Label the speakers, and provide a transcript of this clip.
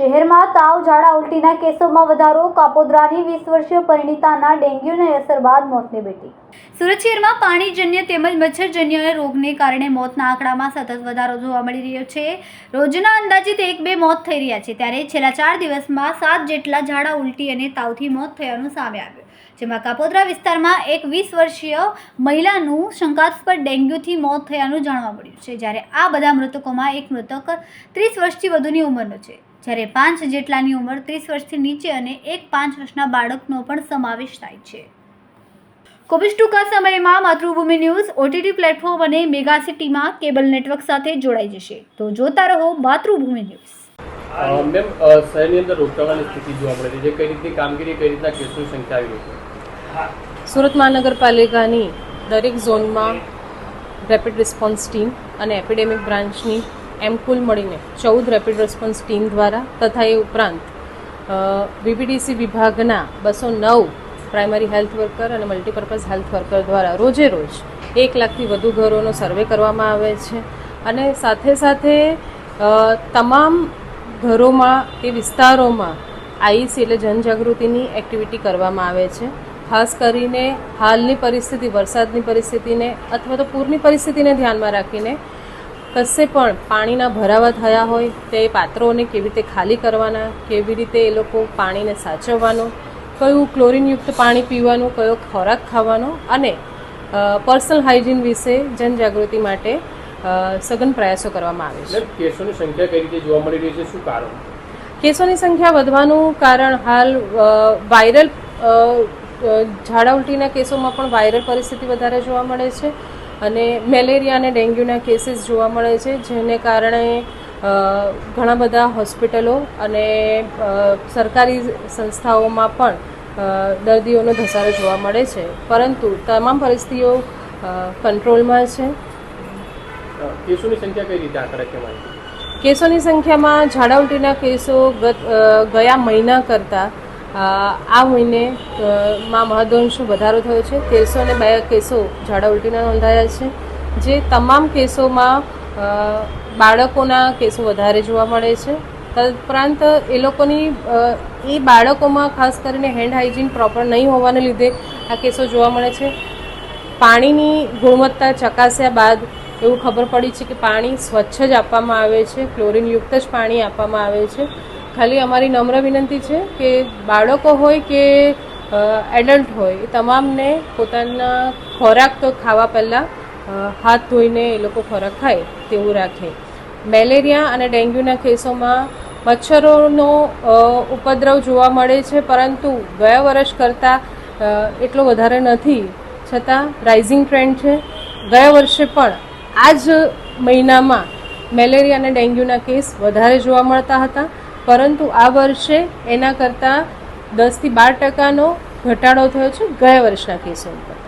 Speaker 1: શહેરમાં તાવ, ઝાડા ઉલટીના કેસોમાં વધારો, કાપોદ્રાની વીસ વર્ષીય પરિણીતાના ડેન્ગ્યુની અસર બાદ મોતને ભેટી. સુરત શહેરમાં પાણીજન્ય તેમજ મચ્છરજન્ય રોગને કારણે મોતના આંકડામાં સતત વધારો જોવા મળી રહ્યો છે. રોજના અંદાજિત એક બે મોત થઈ રહ્યા છે, ત્યારે છેલ્લા ચાર દિવસમાં સાત જેટલા ઝાડા ઉલટી અને તાવથી મોત થયાનું સામે આવ્યું. જેમાં કાપોદ્રા વિસ્તારમાં એક વીસ વર્ષીય મહિલાનું શંકાસ્પદ ડેન્ગ્યુથી મોત થયાનું જાણવા મળ્યું છે, જ્યારે આ બધા મૃતકોમાં એક મૃતક ત્રીસ વર્ષથી વધુની ઉંમરનો છે. જ્યારે પાંચ જેટલાની ઉંમર ત્રીસ વર્ષથી નીચે અને એક પાંચ વર્ષના બાળકનો પણ સમાવેશ થાય છે. કોવિડ ટૂંકા સમયમાં માતૃભૂમિ ન્યૂઝ ઓટીટી પ્લેટફોર્મ અને મેગા સિટીમાં કેબલ નેટવર્ક સાથે જોડાઈ જશે. તો જોતા રહો માતૃભૂમિ ન્યૂઝ.
Speaker 2: મેમ શહેરની અંદર રોગચાળાની સ્થિતિ જોવા મળે છે. જે કઈ રીતની કામગીરી કઈ રીતના કેસની સંખ્યા આવી છે?
Speaker 3: સુરત મહાનગરપાલિકાની દરેક ઝોનમાં રેપિડ રિસ્પોન્સ ટીમ અને એપિડેમિક બ્રાન્ચની એમ કુલ મળીને ચૌદ રેપિડ રિસ્પોન્સ ટીમ દ્વારા તથા એ ઉપરાંત વીપીડીસી વિભાગના બસો નવ પ્રાઇમરી હેલ્થ વર્કર અને મલ્ટીપર્પઝ હેલ્થ વર્કર દ્વારા રોજે રોજ એક લાખથી વધુ ઘરોનો સર્વે કરવામાં આવે છે. અને સાથે સાથે તમામ ઘરોમાં કે વિસ્તારોમાં આઈસી એટલે જનજાગૃતિની એક્ટિવિટી કરવામાં આવે છે. ખાસ કરીને હાલની પરિસ્થિતિ, વરસાદની પરિસ્થિતિને અથવા તો પૂરની પરિસ્થિતિને ધ્યાનમાં રાખીને કશે પણ પાણીના ભરાવા થયા હોય તે પાત્રોને કેવી રીતે ખાલી કરવાના કેવી રીતે એ લોકો પાણીને સાચવવાનું કયું ક્લોરીનયુક્ત પાણી પીવાનું કયો ખોરાક ખાવાનો અને પર્સનલ હાઇજીન વિશે જનજાગૃતિ માટે સઘન પ્રયાસો કરવામાં આવે છે.
Speaker 2: કેસોની સંખ્યા કઈ રીતે જોવા મળી રહી છે? શું કારણ?
Speaker 3: કેસોની સંખ્યા વધવાનું કારણ હાલ વાયરલ ઝાડા ઉલટીના કેસોમાં પણ વાયરલ પરિસ્થિતિ વધારે જોવા મળે છે. અને મેલેરિયા અને ડેન્ગ્યુના કેસીસ જોવા મળે છે જેને કારણે ઘણા બધા હોસ્પિટલો અને સરકારી સંસ્થાઓમાં પણ દર્દીઓનો ધસારો જોવા મળે છે. પરંતુ તમામ પરિસ્થિતિઓ કંટ્રોલમાં છે.
Speaker 2: કેસોની સંખ્યા કઈ રીતે આંકડા કહેવાય
Speaker 3: કેસોની સંખ્યામાં ઝાડા ઉલટીના કેસો ગત ગયા મહિના કરતાં આ મહિને માં મહદઅંશ વધારો થયો છે? તેરસો ને બે કેસો ઝાડા ઉલટીના નોંધાયા છે. જે તમામ કેસોમાં બાળકોના કેસો વધારે જોવા મળે છે. તદુપરાંત એ લોકોની એ બાળકોમાં ખાસ કરીને હેન્ડ હાઇજીન પ્રોપર નહીં હોવાને લીધે આ કેસો જોવા મળે છે. પાણીની ગુણવત્તા ચકાસ્યા બાદ એવું ખબર પડી છે કે પાણી સ્વચ્છ જ આપવામાં આવે છે. ક્લોરીનયુક્ત જ પાણી આપવામાં આવે છે. ખાલી અમારી નમ્ર વિનંતી છે કે બાળકો હોય કે એડલ્ટ હોય, એ તમામને પોતાના ખોરાક તો ખાવા પહેલાં હાથ ધોઈને એ લોકો ખોરાક ખાય તેવું રાખે. મેલેરિયા અને ડેન્ગ્યુના કેસોમાં મચ્છરોનો ઉપદ્રવ જોવા મળે છે, પરંતુ ગયા વર્ષ કરતાં એટલો વધારે નથી. છતાં રાઇઝિંગ ટ્રેન્ડ છે. ગયા વર્ષે પણ આ જ મહિનામાં મેલેરિયા અને ડેન્ગ્યુના કેસ વધારે જોવા મળતા હતા. પરંતુ આ વર્ષે એના કરતાં દસથી બાર ટકાનો ઘટાડો થયો છે ગયા વર્ષના કેસો ઉપર